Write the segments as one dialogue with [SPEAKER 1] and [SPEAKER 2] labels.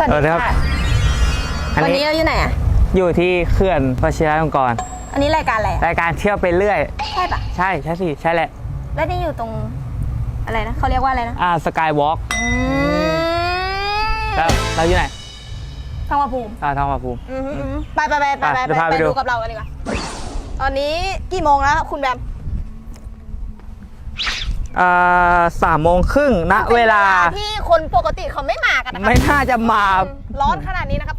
[SPEAKER 1] อะ
[SPEAKER 2] สวัส
[SPEAKER 1] เออ
[SPEAKER 2] ดี
[SPEAKER 1] ครับ
[SPEAKER 2] ค่ะ
[SPEAKER 1] อัน
[SPEAKER 2] วัน
[SPEAKER 1] นี้
[SPEAKER 2] นี้เราอยู่ไหนอะ
[SPEAKER 1] อยู่ที่เขื่อนวชิรลงกรณ์
[SPEAKER 2] อันนี้รายการอะไรอะ
[SPEAKER 1] รายการเที่ยวไปเรื่อย
[SPEAKER 2] ใช่ปะ
[SPEAKER 1] ใช่ใช่สิใช่แหละ
[SPEAKER 2] แล้วนี่อยู่ตรงอะไรนะเขาเรียกว่าอะไรนะ
[SPEAKER 1] อ่าสกายวอล์ก
[SPEAKER 2] อืม
[SPEAKER 1] แล้วเราอยู่ไหน
[SPEAKER 2] ทองผาภูมิ
[SPEAKER 1] อ่าทองผาภูมิ
[SPEAKER 2] อืมอืมไปไปไปไปไป
[SPEAKER 1] อะเดี๋ยวพา
[SPEAKER 2] ไป
[SPEAKER 1] ไปดู
[SPEAKER 2] ดูกับเรากันดีกว่าตอนนี้กี่โมงแล้วคุณแบม
[SPEAKER 1] อ่า สามโมงครึ่งณเวลา
[SPEAKER 2] ที่คนปกติเขาไม่มากันนะครั
[SPEAKER 1] ไม่น่าจะมา
[SPEAKER 2] ร้อนขนาดนี้นะครับ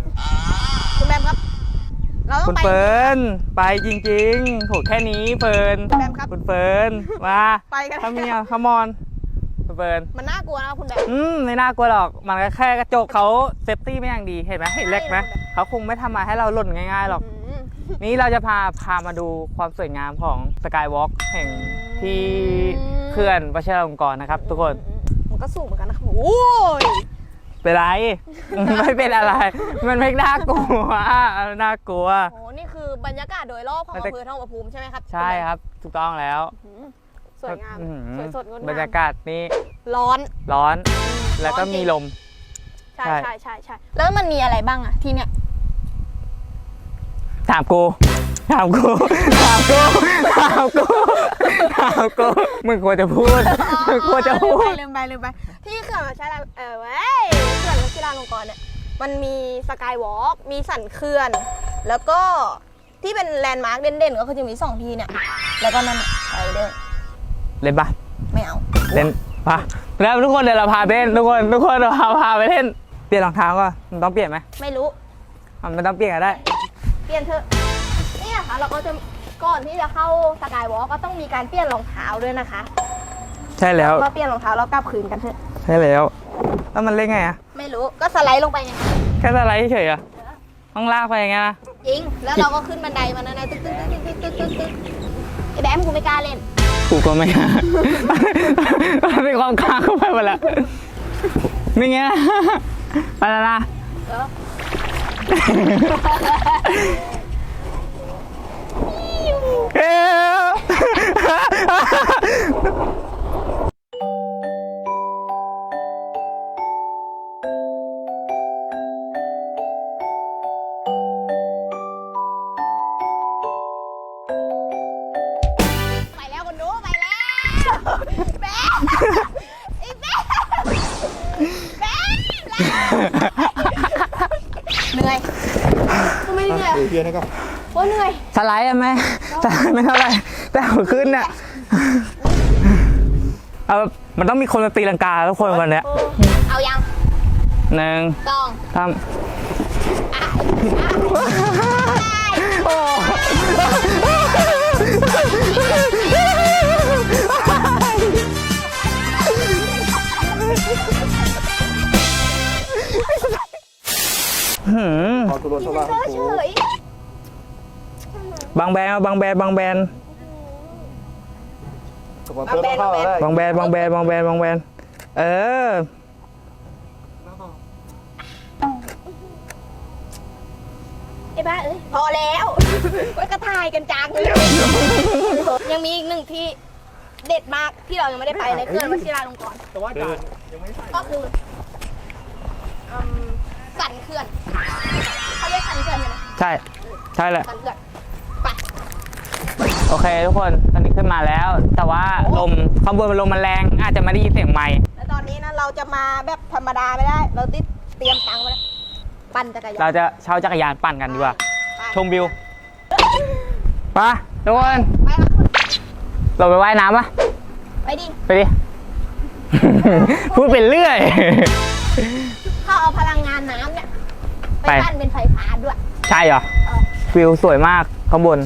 [SPEAKER 2] คุณแบมครับ เราต้อ
[SPEAKER 1] คุ
[SPEAKER 2] ง
[SPEAKER 1] ณ
[SPEAKER 2] ไป
[SPEAKER 1] เฟิร์นไปจริงๆโหแค่นี้เฟิร์น
[SPEAKER 2] แบมครับ
[SPEAKER 1] คุณเฟิร์นมา
[SPEAKER 2] ไปกัน
[SPEAKER 1] ถ้ามีอะขมอนคุณเฟิร์น
[SPEAKER 2] มันน่ากลัวนะคุณแบม
[SPEAKER 1] อืมไม่น่ากลัวหรอก มันก็แค่กระจกเขาเซฟตี้ไม่อย่างดีเห็นไหมเห็นเล็กไหม
[SPEAKER 2] ใช่
[SPEAKER 1] เขาคงไม่ทำมาให้เราหล่นง่ายๆหรอก
[SPEAKER 2] อืม
[SPEAKER 1] นี้เราจะพาพามาดูความสวยงามของสกายวอล์กแห่งที่
[SPEAKER 2] อืม
[SPEAKER 1] เขื่อนวชิรลงกรณ์นะครับ ทุกคน
[SPEAKER 2] มันก็สูงเหมือนกันนะครับโอ้ย
[SPEAKER 1] เป็นไร ไม่เป็นอะไร มันไม่น่ากลัวน่ากลัว
[SPEAKER 2] โอ้นี่คือบรรยากาศโดยรอบของ
[SPEAKER 1] มันจะ
[SPEAKER 2] อำเภอทองผาภูมิใช่ไหมครับ
[SPEAKER 1] ใช่ครับ ถูกต้องแล้ว
[SPEAKER 2] อืมสวยงาม
[SPEAKER 1] อื้อหือ
[SPEAKER 2] สวยสดงดงาม
[SPEAKER 1] บรรยากาศนี้
[SPEAKER 2] ร้อน
[SPEAKER 1] ร้อน แล้วก็
[SPEAKER 2] ร้อนจริง
[SPEAKER 1] มีลม
[SPEAKER 2] ใช่
[SPEAKER 1] ใช่
[SPEAKER 2] ใช่ใช่ใช่แล้วมันมีอะไรบ้างอะที่เนี่ย
[SPEAKER 1] ถามกูถามกูถามกูถามกูถามกูมึงควรจะพูดมึงควรจะพูด
[SPEAKER 2] ลืมไปลืมไปลืมไปที่เขื่อนวชิราเออเว้ยเขื่อนวชิราลงกรณ์เนี่ยมันมีสกายวอล์กมีสันเขื่อน แล้วก็ที่เป็นแลนด์มาร์คเด่นๆ ก็คือจะมีสองที่เนี่ย แล้วก็นั่นน่ะไปเดิน
[SPEAKER 1] เล่นปะ
[SPEAKER 2] ไม่เอา
[SPEAKER 1] เล่นปะแล้วทุกคนเดี๋ยวเราพาไปเล่นทุกคนทุกคนเราพาพาไปเล่น เปลี่ยนรองเท้าก่อนมันต้องเปลี่ยนไหม
[SPEAKER 2] ไม่รู้
[SPEAKER 1] อะมันต้องเปลี่ยนก็ได้
[SPEAKER 2] เป ลี่ยนเถอะเนี่ยค่ะเราก็จะก่อนที่จะเข้าสกายวอล์กก็ต้องมีการเปลี่ยนรองเท้าด้วยนะคะ
[SPEAKER 1] ใช่แล้ว
[SPEAKER 2] ก็เปลี่ยนรองเท้าแล้วกลับคืนกันเถอะ
[SPEAKER 1] ใช่แล้ว แล้วมันเล่นไงอะ
[SPEAKER 2] ไม่รู้ก็สไลด์ลงไปไง
[SPEAKER 1] แค่สไลด์เฉยๆอะต้องลากไปอย่างเงี้ยนะ
[SPEAKER 2] จริงแล้วเราก็ขึ้นบันไดมานะนะตึ๊กตึ๊กตึ๊กตึ๊กตึ๊กตึ๊กตึ๊กไอ้แบมกูไม่กล้าเล่น
[SPEAKER 1] กูก็ไม่มันเป็นความกล้าเข้าไปหมดแล้วนี่ไงนะไปแล้วนะ
[SPEAKER 2] เออ
[SPEAKER 1] เอ้ย
[SPEAKER 2] ไปแล้วคนดูไปแล้วแบมไอ้แบมแบมเหนื่อยกู ไม่เหนื่อย
[SPEAKER 3] เพียนะครับ
[SPEAKER 2] โอ้เหนื่อย
[SPEAKER 1] สไลด์อะไหมสไลด์ไม่เท่าไหร่แต่หัวขึ้นเนี่ยเอามันต้องมีคนมาตีลังกาทุกคนวันเนี้ย
[SPEAKER 2] เอายัง
[SPEAKER 1] หนึ่ง
[SPEAKER 2] สอง
[SPEAKER 1] สามโอ้ หืม
[SPEAKER 3] ขอตัวรถสว่าง
[SPEAKER 2] เธอเฉย
[SPEAKER 1] บางแบนเอาบางแบนบางแบน
[SPEAKER 3] สปอนเซอร์ต้องเข้าแล้วได้
[SPEAKER 1] บางแบนบางแบนบางแบนบางแบนเออ
[SPEAKER 2] ไอ้บ้าเอ้ยพอแล้วไว้กระทายกันจังเลย ยังมีอีกหนึ่งที่เด็ดมากที่เรายังไม่ได้ไปในเขื่อนวชิราลงกรณ์
[SPEAKER 3] แต่ว่าการยังไม่ใช่
[SPEAKER 2] ก็คืออืม สันเขื่อนเขาเรียกสันเขื่อนใช่ไหม
[SPEAKER 1] ใช่ ใช่แหละ
[SPEAKER 2] สันเขื่อนไป
[SPEAKER 1] โอเคทุกคน ตอนนี้ขึ้นมาแล้ว แต่ว่าลมข้างบนลมมันแรงอาจจะไม่ได้ยินเสียงไมค์
[SPEAKER 2] แล้วตอนนี้นะเราจะมาแบบธรรมดาไม่ได้ เราติดเตรียมตังค์ไว้แล้วปั่นจักรยาน
[SPEAKER 1] เราจะเช่าจักรยานปั่นกันดีกว่า
[SPEAKER 2] ไป
[SPEAKER 1] ชมวิวไปะทุกคน
[SPEAKER 2] ไปครับ
[SPEAKER 1] เราไปว่ายน้ำปะ
[SPEAKER 2] ไปดิ
[SPEAKER 1] ไปดิ พูดเป็นเรื่อย
[SPEAKER 2] เขาเอาพลังงา นน้ำเนี่ยไป
[SPEAKER 1] ไป
[SPEAKER 2] ปั่นเป็นไฟฟ้าด้วย
[SPEAKER 1] ใช่เหรอ
[SPEAKER 2] เออ
[SPEAKER 1] วิวสวยมากข้างบน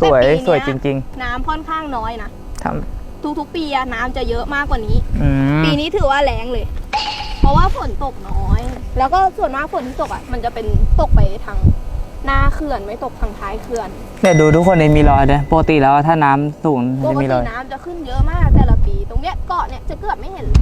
[SPEAKER 1] สวย
[SPEAKER 2] แต่ปีเนี้
[SPEAKER 1] สวยจริง
[SPEAKER 2] น้ำค่อนข้างน้อยนะ
[SPEAKER 1] ๆท
[SPEAKER 2] ทุกๆปีอะน้ำจะเยอะมากกว่านี้ำ
[SPEAKER 1] อืม
[SPEAKER 2] ปีนี้ถือว่าแรงเลย เพราะว่าฝนตกน้อย แล้วก็ส่วนมากฝนที่ตกอะ มันจะเป็นตกไปทางหน้าเขื่อนไม่ตกทางท้ายเขื่อน
[SPEAKER 1] เนี่ยดูทุกคนในมีรอยเนี่ยปกติแล้วถ้าน้ำสูง
[SPEAKER 2] ป
[SPEAKER 1] มัน
[SPEAKER 2] ก
[SPEAKER 1] จะมี
[SPEAKER 2] ติ
[SPEAKER 1] รอย
[SPEAKER 2] น้ำจะขึ้นเยอะมากแต่ละปี ตรงเนี้ยเกาะเนี่ยจะเกือบไม่เห็นเลย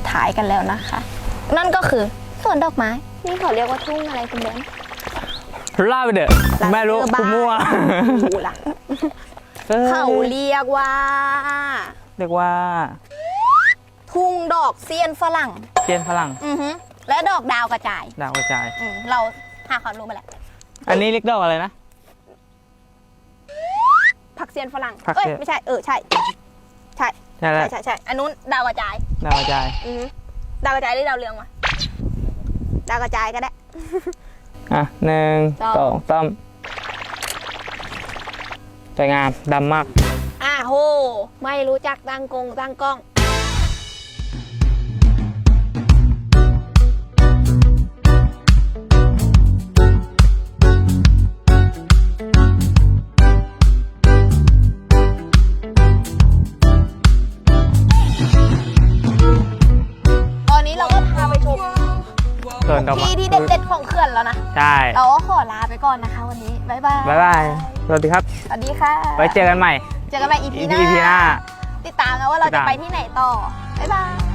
[SPEAKER 2] สุดท้ายกันแล้วนะคะ นั่นก็คือสวนดอกไม้ นี่เขาเรียกว่าทุ่งอะไรคุณเบน
[SPEAKER 1] ล่าไปเด้อไม่รู้
[SPEAKER 2] เออ
[SPEAKER 1] กูมั่ว
[SPEAKER 2] ดูละ
[SPEAKER 1] อ้ย
[SPEAKER 2] เขาเรียกว่า
[SPEAKER 1] เรียกว่า
[SPEAKER 2] ทุ่งดอกเซียนฝรั่ง
[SPEAKER 1] เทียนฝรั่ง
[SPEAKER 2] อือฮึและดอกดาวกระจาย
[SPEAKER 1] ดาวกระจาย
[SPEAKER 2] อืมเราหาความรู้มาแล้ว
[SPEAKER 1] อันนี้เรียกดอกอะไรนะ
[SPEAKER 2] ผักเซียนฝรั่ง
[SPEAKER 1] ผัก
[SPEAKER 2] เอ้ย
[SPEAKER 1] เซียน
[SPEAKER 2] ไม่ใช่ เออใช่ ใช่
[SPEAKER 1] ใช่แล้ว
[SPEAKER 2] ใช่ใช่ใช่อันนู้นดาวกระจาย
[SPEAKER 1] ดาวกระจาย
[SPEAKER 2] อือฮึดาวกระจายหรือดาวเรืองวะดาวกระจายก็ได้
[SPEAKER 1] อะหนึ่ง
[SPEAKER 2] สอง
[SPEAKER 1] สองสามสวยงามดำมาก
[SPEAKER 2] อ่าโห ไม่รู้จักตั้งกงตั้งกล้อง
[SPEAKER 1] ส่วนดอกไม้
[SPEAKER 2] ที่ที่เด็ดๆของเขื่อนแล้วนะ
[SPEAKER 1] ใช่
[SPEAKER 2] เราก็ขอลาไปก่อนนะคะวันนี้ บ๊ายบาย
[SPEAKER 1] บ๊ายบาย สวัสดีครับ
[SPEAKER 2] สวัสดีค่ะ
[SPEAKER 1] ไว้เจอกันใหม่
[SPEAKER 2] เจอกันใหม่ EP หน้า
[SPEAKER 1] EP หน้า
[SPEAKER 2] ติดตามนะว่าเรา
[SPEAKER 1] ติด
[SPEAKER 2] จะ
[SPEAKER 1] ตาม
[SPEAKER 2] ไปที่ไหนต่อ บ๊ายบาย